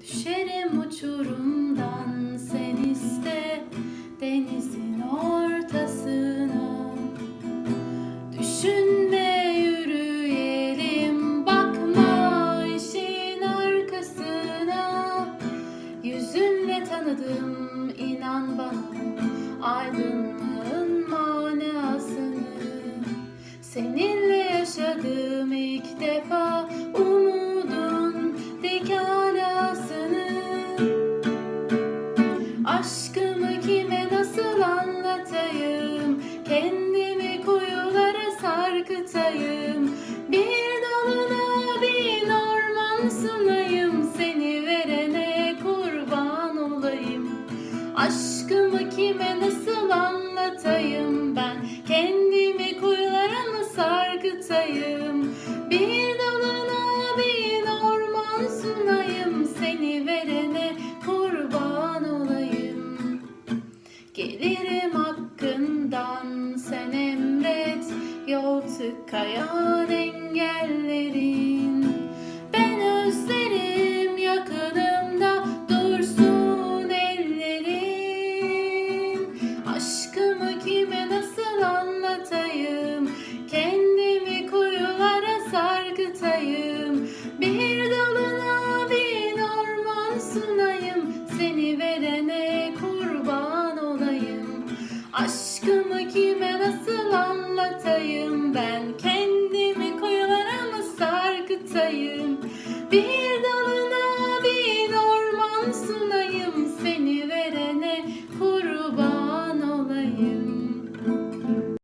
Düşerim uçurumdan sen iste denizin ortasına. Düşünme yürüyelim bakma işin arkasına. Yüzünle tanıdım inan bana aydınlığın manasını. Senin Aşkımı kime nasıl anlatayım? Kendimi koyulara sarkıtayım. Bir dalına bin orman sunayım. Seni verene kurban olayım. Aşkımı kime nasıl anlatayım ben? Kendimi koyulara mı sarkıtayım? Gelirim hakkından. Sen emret Yol tıkayan engellerin. Ben özlerim yakınımda dursun ellerin. Aşkımı kime nasıl anlatayım? Kendimi kuyulara sargıtayım. Bir dalına bin orman sunayım. Seni verene kuyulara Aşkımı kime nasıl anlatayım ben? Kendimi koyulara mı sarkıtayım? Bir